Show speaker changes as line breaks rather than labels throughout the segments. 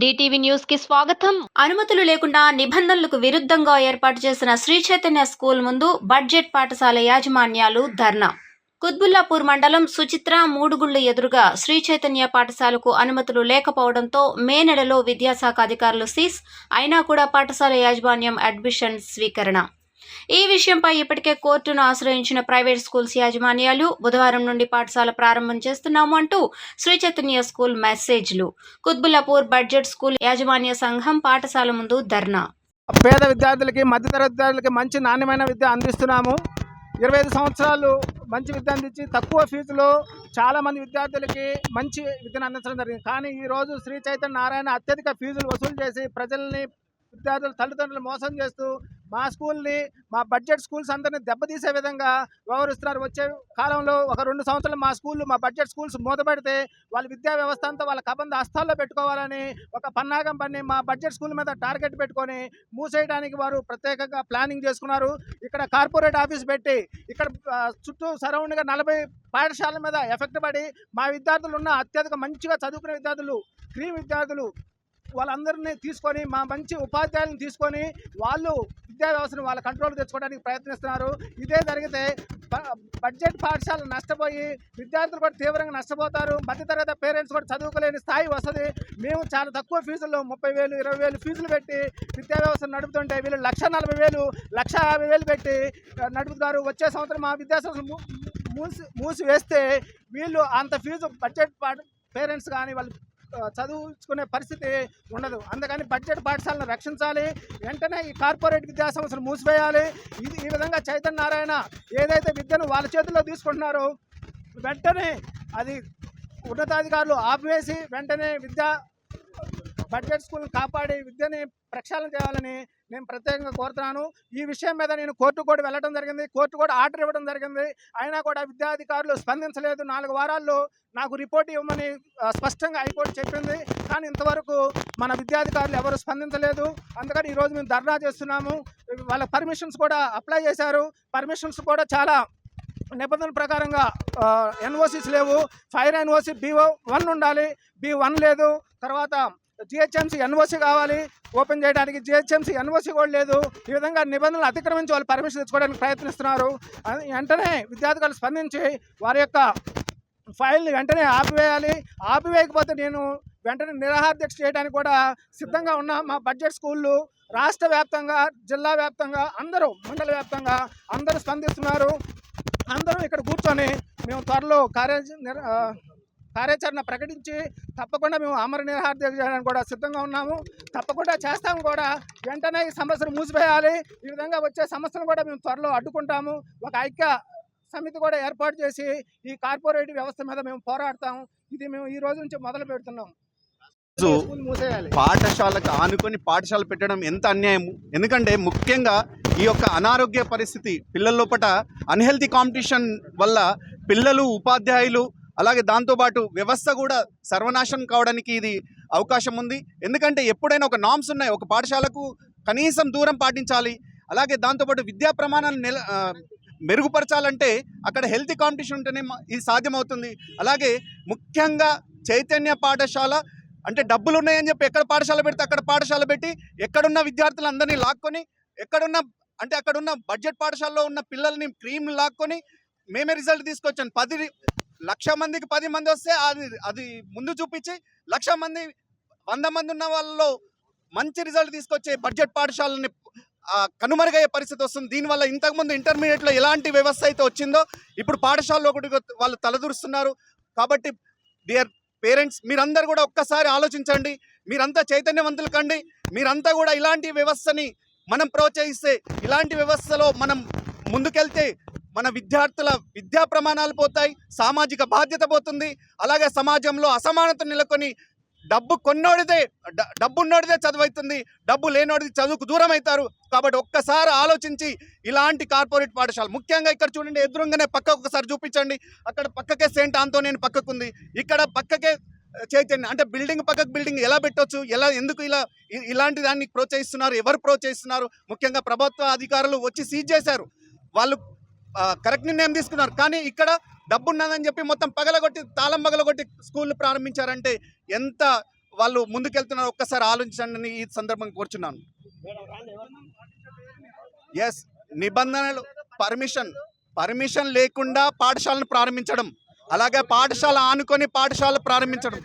DTV న్యూస్కి స్వాగతం. అనుమతులు లేకుండా నిబంధనలకు విరుద్ధంగా ఏర్పాటు చేసిన శ్రీ చైతన్య స్కూల్ ముందు బడ్జెట్ పాఠశాల యాజమాన్యాలు ధర్నా. కుత్బుల్లాపూర్ మండలం సుచిత్ర మూడుగుళ్ళు ఎదురుగా శ్రీ చైతన్య పాఠశాలకు అనుమతులు లేకపోవడంతో మే నెలలో విద్యాశాఖ అధికారులు సీస్ అయినా కూడా పాఠశాల యాజమాన్యం అడ్మిషన్ స్వీకరణ. ఈ విషయంపై ఇప్పటికే కోర్టును ఆశ్రయించిన ప్రైవేట్ స్కూల్స్ యాజమాన్యాలు బుధవారం నుండి పాఠశాల ప్రారంభం చేస్తున్నాము అంటూ శ్రీ చైతన్య స్కూల్ మెసేజ్లు. కుత్బుల్లాపూర్ బడ్జెట్ స్కూల్ యాజమాన్య సంఘం పాఠశాల ముందు ధర్నా.
పేద విద్యార్థులకి మధ్యతరగతి విద్యార్థులకి మంచి నాణ్యమైన విద్య అందిస్తున్నాము. ఇరవై ఐదు సంవత్సరాలు మంచి విద్య అందించి తక్కువ ఫీజులో చాలామంది విద్యార్థులకి మంచి విద్యను అందించడం జరిగింది. కానీ ఈరోజు శ్రీ చైతన్య నారాయణ అత్యధిక ఫీజులు వసూలు చేసి ప్రజల్ని విద్యార్థుల తల్లిదండ్రులు మోసం చేస్తూ మా స్కూల్ని మా బడ్జెట్ స్కూల్స్ అందరినీ దెబ్బతీసే విధంగా వ్యవహరిస్తున్నారు. వచ్చే కాలంలో ఒక రెండు సంవత్సరాలు మా స్కూళ్ళు మా బడ్జెట్ స్కూల్స్ మూతపెడితే వాళ్ళ విద్యా వ్యవస్థ అంతా వాళ్ళ కబంధ హస్తాల్లో పెట్టుకోవాలని ఒక పన్నాగం పని మా బడ్జెట్ స్కూల్ మీద టార్గెట్ పెట్టుకొని మూసేయడానికి వారు ప్రత్యేకంగా ప్లానింగ్ చేసుకున్నారు. ఇక్కడ కార్పొరేట్ ఆఫీస్ పెట్టి ఇక్కడ చుట్టూ సరౌండ్గా నలభై పాఠశాలల మీద ఎఫెక్ట్ పడి మా విద్యార్థులు ఉన్న అత్యధిక మంచిగా చదువుకునే విద్యార్థులు క్రీమ్ విద్యార్థులు వాళ్ళందరినీ తీసుకొని మా మంచి ఉపాధ్యాయులను తీసుకొని వాళ్ళు విద్యా వ్యవస్థను వాళ్ళ కంట్రోల్ తెచ్చుకోవడానికి ప్రయత్నిస్తున్నారు. ఇదే జరిగితే బడ్జెట్ పాఠశాలలు నష్టపోయి విద్యార్థులు కూడా తీవ్రంగా నష్టపోతారు. మధ్యతరగతి పేరెంట్స్ కూడా చదువుకోలేని స్థాయి వస్తుంది మేము చాలా తక్కువ ఫీజుల్లో ముప్పై వేలు ఇరవై వేలు ఫీజులు పెట్టి విద్యా వ్యవస్థను నడుపుతుంటే వీళ్ళు లక్ష నలభై వేలు లక్ష యాభై వేలు పెట్టి నడుపుతారు వచ్చే సంవత్సరం మా విద్యా సంస్థ మూసి మూసి వేస్తే వీళ్ళు అంత ఫీజు బడ్జెట్ పేరెంట్స్ కానీ వాళ్ళు చదువుకునే పరిస్థితి ఉండదు. అందుకని బడ్జెట్ పాఠశాలను రక్షించాలి. వెంటనే ఈ కార్పొరేట్ విద్యా సంస్థలు మూసివేయాలి. ఇది ఈ విధంగా చైతన్య నారాయణ ఏదైతే విద్యను వాళ్ళ చేతుల్లో తీసుకుంటున్నారో వెంటనే అది ఉన్నతాధికారులు ఆపివేసి వెంటనే విద్యా బడ్జెట్ స్కూల్ కాపాడి విద్యని ప్రక్షాళన చేయాలని నేను ప్రత్యేకంగా కోరుతున్నాను. ఈ విషయం మీద నేను కోర్టు కూడా వెళ్ళడం జరిగింది. కోర్టు కూడా ఆర్డర్ ఇవ్వడం జరిగింది. అయినా కూడా విద్యాధికారులు స్పందించలేదు. నాలుగు వారాల్లో నాకు రిపోర్ట్ ఇవ్వమని స్పష్టంగా హైకోర్టు చెప్పింది. కానీ ఇంతవరకు మన విద్యాధికారులు ఎవరు స్పందించలేదు. అందుకని ఈరోజు మేము ధర్నా చేస్తున్నాము. వాళ్ళ పర్మిషన్స్ కూడా అప్లై చేశారు. పర్మిషన్స్ కూడా చాలా నిబంధనల ప్రకారంగా ఎన్ఓసీస్ లేవు. ఫైర్ ఎన్ఓసి బి వన్ ఉండాలి. బి వన్ లేదు. తర్వాత జిహెచ్ఎంసీ ఎన్ఓసి కావాలి ఓపెన్ చేయడానికి జిహెచ్ఎంసీ ఎన్ఓసి కూడా లేదు. ఈ విధంగా నిబంధనలు అతిక్రమించి వాళ్ళు పర్మిషన్ తెచ్చుకోవడానికి ప్రయత్నిస్తున్నారు. వెంటనే విద్యార్థులు స్పందించి వారి యొక్క ఫైల్ని వెంటనే ఆపివేయాలి. ఆపివేయకపోతే నేను వెంటనే నిరాహార దీక్ష చేయడానికి కూడా సిద్ధంగా ఉన్న. మా బడ్జెట్ స్కూళ్ళు రాష్ట్ర వ్యాప్తంగా జిల్లా వ్యాప్తంగా అందరూ మండల వ్యాప్తంగా అందరూ స్పందిస్తున్నారు. అందరూ ఇక్కడ కూర్చొని మేము త్వరలో కార్య కార్యాచరణ ప్రకటించి తప్పకుండా మేము అమర నిరాహార చేయడానికి కూడా సిద్ధంగా ఉన్నాము. తప్పకుండా చేస్తాము కూడా. వెంటనే ఈ సమస్యను మూసివేయాలి. ఈ విధంగా వచ్చే సమస్యను కూడా మేము త్వరలో అడ్డుకుంటాము. ఒక ఐక్య సమితి కూడా ఏర్పాటు చేసి ఈ కార్పొరేట్ వ్యవస్థ మీద మేము పోరాడతాము. ఇది మేము ఈ రోజు నుంచి మొదలు పెడుతున్నాం
పాఠశాలకు ఆనుకొని పాఠశాల పెట్టడం ఎంత అన్యాయం. ఎందుకంటే ముఖ్యంగా ఈ యొక్క అనారోగ్య పరిస్థితి పిల్లల లోపట అన్హెల్తీ కాంపిటీషన్ వల్ల పిల్లలు ఉపాధ్యాయులు అలాగే దాంతోపాటు వ్యవస్థ కూడా సర్వనాశనం కావడానికి ఇది అవకాశం ఉంది. ఎందుకంటే ఎప్పుడైనా ఒక నామ్స్ ఉన్నాయి ఒక పాఠశాలకు కనీసం దూరం పాటించాలి. అలాగే దాంతోపాటు విద్యా ప్రమాణాలు నెల మెరుగుపరచాలంటే అక్కడ హెల్తీ కాంపిటీషన్ ఉంటేనే ఇది సాధ్యమవుతుంది. అలాగే ముఖ్యంగా చైతన్య పాఠశాల అంటే డబ్బులు ఉన్నాయని చెప్పి ఎక్కడ పాఠశాల పెడితే అక్కడ పాఠశాల పెట్టి ఎక్కడున్న విద్యార్థులందరినీ లాక్కొని ఎక్కడున్న అంటే అక్కడున్న బడ్జెట్ పాఠశాలలో ఉన్న పిల్లల్ని క్రీమ్ లాక్కొని మేమే రిజల్ట్ తీసుకొచ్చాను పది లక్ష మందికి పది మంది వస్తే అది అది ముందు చూపించి లక్ష మంది వంద మంది ఉన్న వాళ్ళలో మంచి రిజల్ట్ తీసుకొచ్చే బడ్జెట్ పాఠశాలని కనుమరుగయ్యే పరిస్థితి వస్తుంది. దీనివల్ల ఇంతకుముందు ఇంటర్మీడియట్లో ఎలాంటి వ్యవస్థ అయితే వచ్చిందో ఇప్పుడు పాఠశాలలో ఒకటి వాళ్ళు తలదూరుస్తున్నారు. కాబట్టి డియర్ పేరెంట్స్ మీరందరూ కూడా ఒక్కసారి ఆలోచించండి. మీరంతా చైతన్యవంతులు కండి. మీరంతా కూడా ఇలాంటి వ్యవస్థని మనం ప్రోత్సహిస్తే ఇలాంటి వ్యవస్థలో మనం ముందుకెళ్తే మన విద్యార్థుల విద్యా ప్రమాణాలు పోతాయి సామాజిక బాధ్యత పోతుంది. అలాగే సమాజంలో అసమానత నెలకొని డబ్బు కొన్నోడిదే డ- డబ్బు చదువైతుంది డబ్బు లేనోడిది చదువుకు దూరం అవుతారు కాబట్టి ఒక్కసారి ఆలోచించి ఇలాంటి కార్పొరేట్ పాఠశాల ముఖ్యంగా ఇక్కడ చూడండి ఎదురుగానే పక్క ఒకసారి చూపించండి. అక్కడ పక్కకే సెయింట్ ఆంతోనియన్ పక్కకుంది. ఇక్కడ పక్కకే చైతన్య అంటే బిల్డింగ్ పక్కకు బిల్డింగ్ ఎలా పెట్టొచ్చు ఎలా ఎందుకు ఇలా ఇలాంటి దాన్ని ప్రోత్సహిస్తున్నారు ఎవరు ప్రోత్సహిస్తున్నారు? ముఖ్యంగా ప్రభుత్వ అధికారులు వచ్చి సీజ్ చేశారు. వాళ్ళు కరెక్ట్ నిర్ణయం తీసుకున్నారు. కానీ ఇక్కడ డబ్బు ఉన్నదని చెప్పి మొత్తం పగలగొట్టి తాళం పగలగొట్టి స్కూల్ ప్రారంభించారంటే ఎంత వాళ్ళు ముందుకెళ్తున్నారు ఒక్కసారి ఆలోచించండి ఈ సందర్భంగా కూర్చున్నాను. ఎస్ నిబంధనలు పర్మిషన్ పర్మిషన్ లేకుండా పాఠశాలను ప్రారంభించడం. అలాగే పాఠశాల ఆనుకొని పాఠశాల ప్రారంభించడం.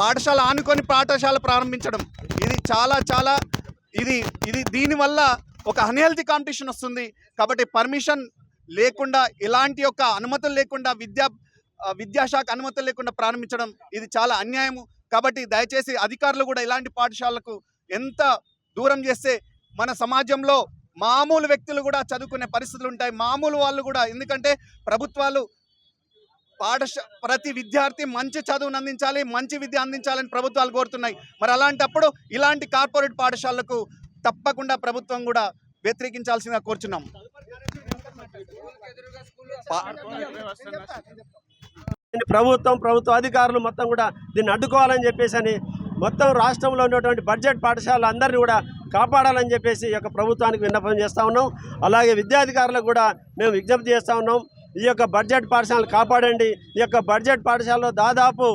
పాఠశాల ఆనుకొని పాఠశాల ప్రారంభించడం. ఇది చాలా చాలా ఇది ఇది దీనివల్ల ఒక అన్హెల్తీ కాంపిటీషన్ వస్తుంది. కాబట్టి పర్మిషన్ లేకుండా ఇలాంటి యొక్క అనుమతులు లేకుండా విద్యా విద్యాశాఖ అనుమతులు లేకుండా ప్రారంభించడం ఇది చాలా అన్యాయము. కాబట్టి దయచేసి అధికారులు కూడా ఇలాంటి పాఠశాలకు ఎంత దూరం చేస్తే మన సమాజంలో మామూలు వ్యక్తులు కూడా చదువుకునే పరిస్థితులు ఉంటాయి. మామూలు వాళ్ళు కూడా ఎందుకంటే ప్రభుత్వాలు పాఠశ ప్రతి విద్యార్థి మంచి చదువును అందించాలి మంచి విద్య అందించాలని ప్రభుత్వాలు కోరుతున్నాయి. మరి అలాంటప్పుడు ఇలాంటి కార్పొరేట్ పాఠశాలకు తప్పకుండా ప్రభుత్వం కూడా వ్యతిరేకించాల్సిందిగా కోరుచున్నాం.
ప్రభుత్వం ప్రభుత్వ అధికారులు మొత్తం కూడా దీన్ని అడ్డుకోవాలని చెప్పేసి అని మొత్తం రాష్ట్రంలో ఉన్నటువంటి బడ్జెట్ పాఠశాలలు అందరినీ కూడా కాపాడాలని చెప్పేసి ఈ యొక్క ప్రభుత్వానికి విన్నపం చేస్తూ ఉన్నాం. అలాగే విద్యాధికారులకు కూడా మేము విజ్ఞప్తి చేస్తూ ఉన్నాం. ఈ యొక్క బడ్జెట్ పాఠశాలను కాపాడండి. ఈ యొక్క బడ్జెట్ పాఠశాలలో దాదాపు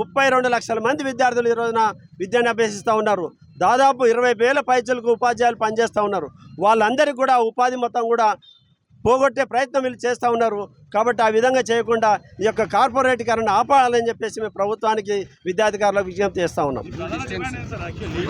ముప్పై రెండు లక్షల మంది విద్యార్థులు ఈ రోజున విద్యను అభ్యసిస్తూ ఉన్నారు. దాదాపు ఇరవై వేల పైచలకు ఉపాధ్యాయులు పనిచేస్తూ ఉన్నారు. వాళ్ళందరికీ కూడా ఉపాధి మొత్తం కూడా పోగొట్టే ప్రయత్నం వీళ్ళు చేస్తూ ఉన్నారు. కాబట్టి ఆ విధంగా చేయకుండా ఈ యొక్క కార్పొరేటీకరణ ఆపాలని చెప్పేసి మేము ప్రభుత్వానికి విద్యాధికారులకు విజ్ఞప్తి చేస్తూ ఉన్నాం.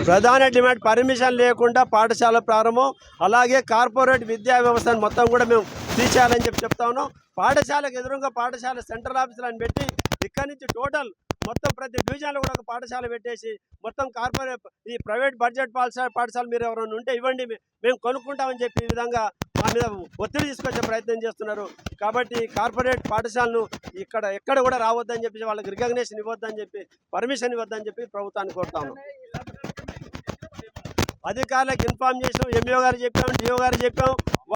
ప్రధాన డిమాండ్ పర్మిషన్ లేకుండా పాఠశాల ప్రారంభం అలాగే కార్పొరేట్ విద్యా వ్యవస్థను మొత్తం కూడా మేము తీసేయాలని చెప్పి చెప్తా ఉన్నాం. పాఠశాలకు ఎదురుగా పాఠశాల సెంట్రల్ ఆఫీసులను పెట్టి ఇక్కడి నుంచి టోటల్ మొత్తం ప్రతి డివిజన్లో కూడా ఒక పాఠశాల పెట్టేసి మొత్తం కార్పొరేట్ ఈ ప్రైవేట్ బడ్జెట్ పాఠశాల పాఠశాల మీరు ఎవరైనా ఉంటే ఇవ్వండి మేము కొనుక్కుంటామని చెప్పి ఈ విధంగా మా మీద ఒత్తిడి తీసుకొచ్చే ప్రయత్నం చేస్తున్నారు. కాబట్టి కార్పొరేట్ పాఠశాలను ఇక్కడ ఎక్కడ కూడా రావద్దని చెప్పి వాళ్ళకి రికగ్నేషన్ ఇవ్వద్దని చెప్పి పర్మిషన్ ఇవ్వద్దని చెప్పి ప్రభుత్వాన్ని కోరుతాను అధికారులకు ఇన్ఫార్మ్ చేసాం ఎంఈఓ గారు చెప్పాం డిఓ గారు చెప్పాం.